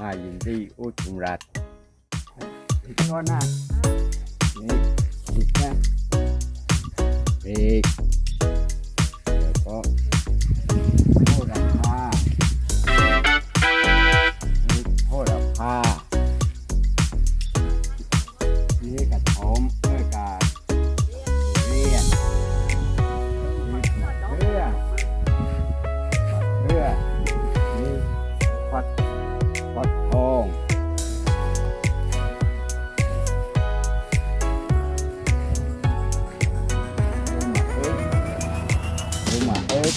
มายินดีอุจุมรัฐอีกก่อนนะนี่อีกนะเบรก บ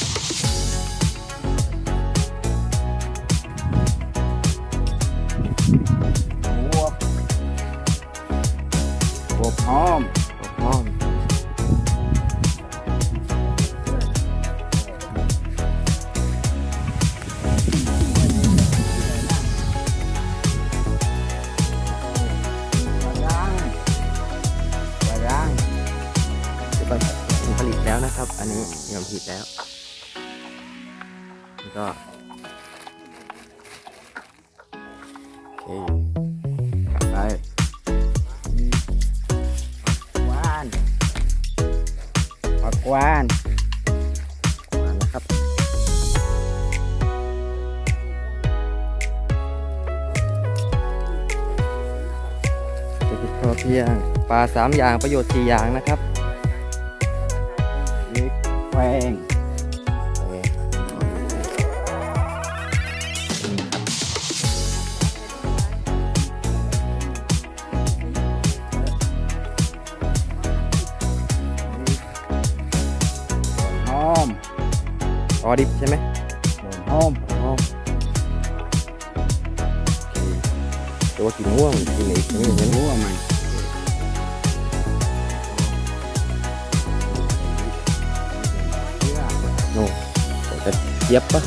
วบบวบหอมบวบหอมผลิตแล้วนะครับ อันนี้ยอมผิดแล้ว แล้วก็โอเคไปวานผักหวานมาแล้วครับเศรษฐกิจพอเพียงปลาสามอย่างประโยชน์สี่อย่างนะครับพริกแกง ออดิบใช่ไหมหอมอ๋อโอเคตัวกินง่วงกินอีกนี่เห็นไหมรู้ว่ามันโน่จะเทียบปะ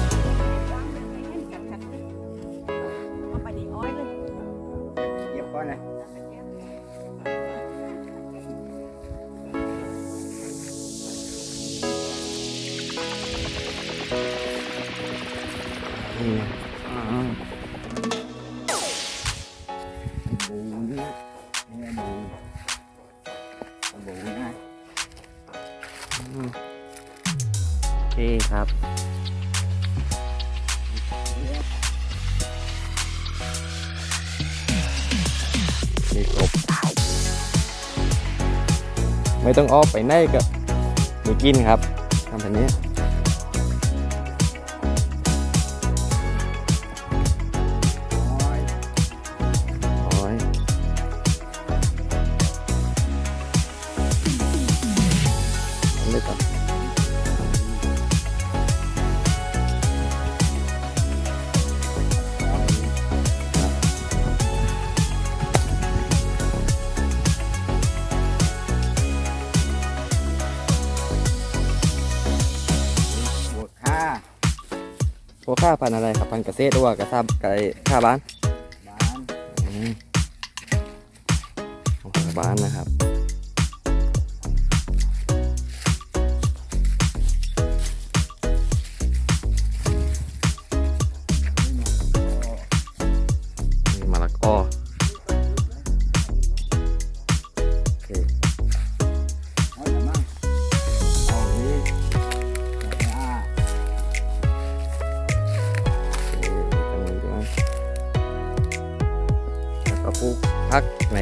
เอาไปดีอ้อยเลยเก็บก่อนนะ นี่ไงอ่าบูนี่นี่บูบูนะอืมโอเคครับนี่ครบไม่ต้องออกไปไหนก็มีกินครับทำแบบนี้ พวกข้าพันธุ์อะไรครับพันธุ์เกษตรหรือว่ากระซาบไก่ข้าบ้านบ้านอืมของข้าบ้านนะครับ ปลูกพักใน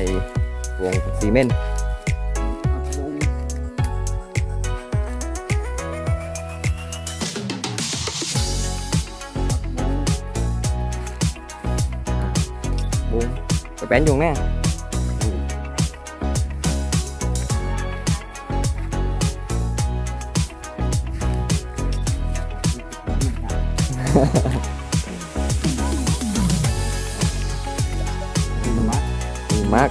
วงซีเมนต์เอาปรุงบุ้งไปแป้นยุงแน่มัดดี มาก